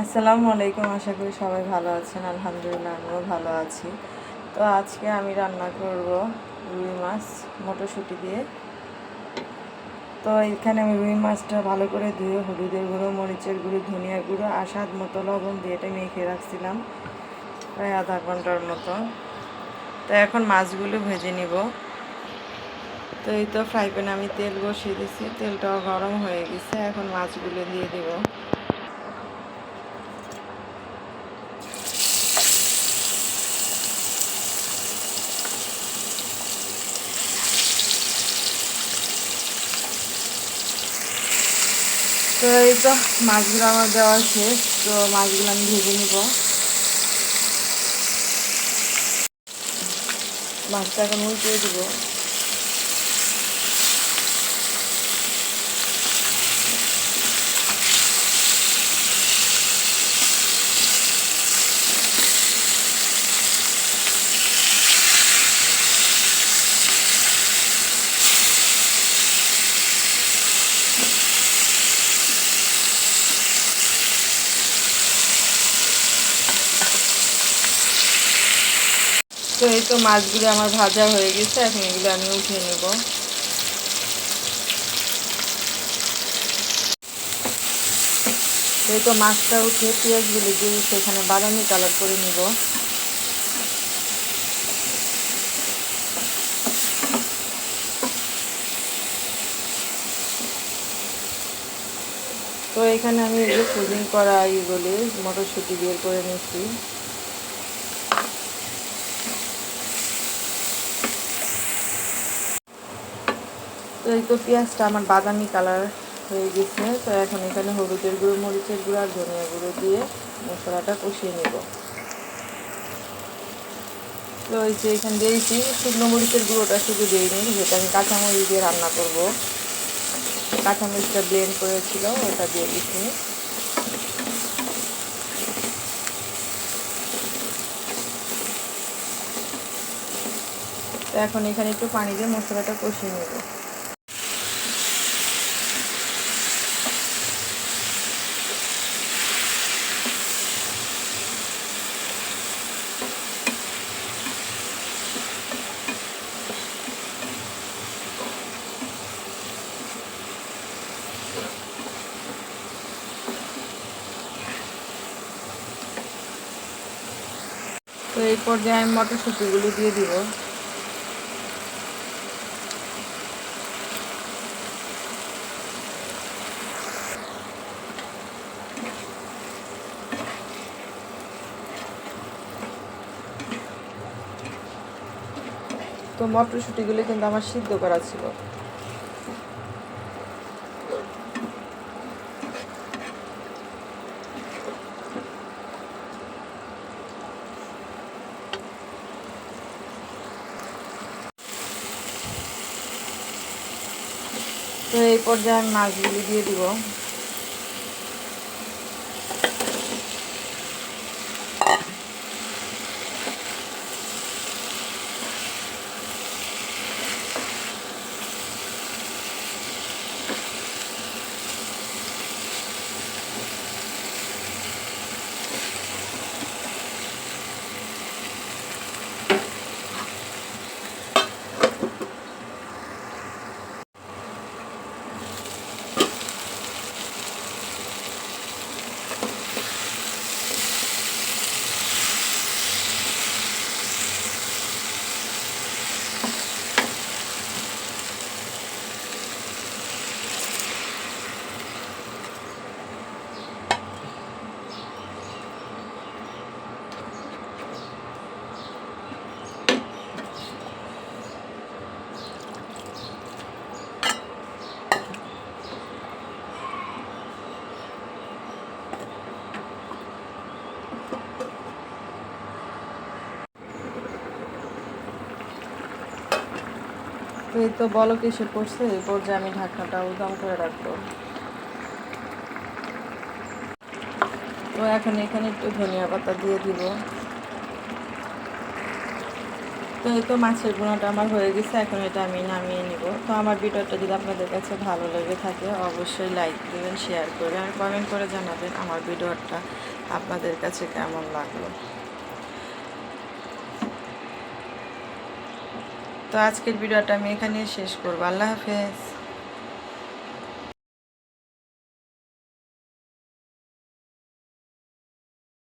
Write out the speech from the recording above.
আসসালামু আলাইকুম, আশা করি সবাই ভালো আছেন। আলহামদুলিল্লাহ, আমিও ভালো আছি। তো আজকে আমি রান্না করব রুই মাছ মটরশুঁটি দিয়ে। তো এখানে আমি রুই মাছটা ভালো করে ধুয়ে হলুদের গুঁড়ো, মরিচের গুঁড়ো ধনিয়ার গুঁড়ো আর স্বাদ মতো লবণ দিয়ে এটা মেখে রাখছিলাম প্রায় আধা ঘণ্টার মতো। তো এখন মাছগুলো ভেজে নিব। তো এই তো ফ্রাই প্যানে আমি তেল বসিয়ে দিয়েছি তেলটাও গরম হয়ে গেছে, এখন মাছগুলো দিয়ে দিব। তো এই তো মাছগুলো আমার দেওয়া শেষ, তো মাছগুলো আমি ভেজে নিব। মাছটা এখন উল্টে দিব। তো এই তো মাছগুলো আমার ভাজা হয়ে গেছে, এখন এগুলো আমি উঠিয়ে নেব। এই তো মাছটা উঠিয়ে পেঁয়াজগুলো দিয়ে সেখানে বাদামি কালার করে নিব। তো এখানে আমি এগুলো ফ্রোজিং করা ইগুলি মটরশুঁটি বের করে নিচ্ছি। তো এই তো পেঁয়াজটা আমার বাদামি কালার হয়ে গেছে। তো এখন এখানে হলুদের গুঁড়ো, মরিচের গুঁড়ো আর ধনিয়া গুঁড়ো দিয়ে মশলাটা কষিয়ে নেব। তো এই যে এখানে দিয়েছি, শুকনো মরিচের গুঁড়োটা শুধু দিইনি যেটা আমি কাঁচামরিচ দিয়ে রান্না করব। কাঁচামরিচটা ব্লেন্ড করেছিল, ওটা দিয়ে দিচ্ছি। তো এখন এখানে একটু পানি দিয়ে মশলাটা কষিয়ে নেব। তো এই পর্যায়ে আমি মটরশুঁটিগুলো দিয়ে দিব। তো মটরশুঁটিগুলো কিন্তু আমার সিদ্ধ করা ছিল। তো এই পর্যায়ে আমি মাছগুলি দিয়ে দিব। তো এই তো বলক এসে পড়ছে এই পর্যায়ে আমি ঢাকনাটা উদাম করে রাখব। তো এখন এখানে একটু ধনিয়া পাতা দিয়ে দিব। তো এই তো মাছের গুঁড়াটা আমার হয়ে গেছে, এখন এটা আমি নামিয়ে নিব। তো আমার ভিডিওটা যদি আপনাদের কাছে ভালো লেগে থাকে, অবশ্যই লাইক দেবেন শেয়ার করবেন, আর কমেন্ট করে জানাবেন আমার ভিডিওটা আপনাদের কাছে কেমন লাগল। তো আজকের ভিডিওটা আমি এখানেই শেষ করব। আল্লাহ হাফেজ।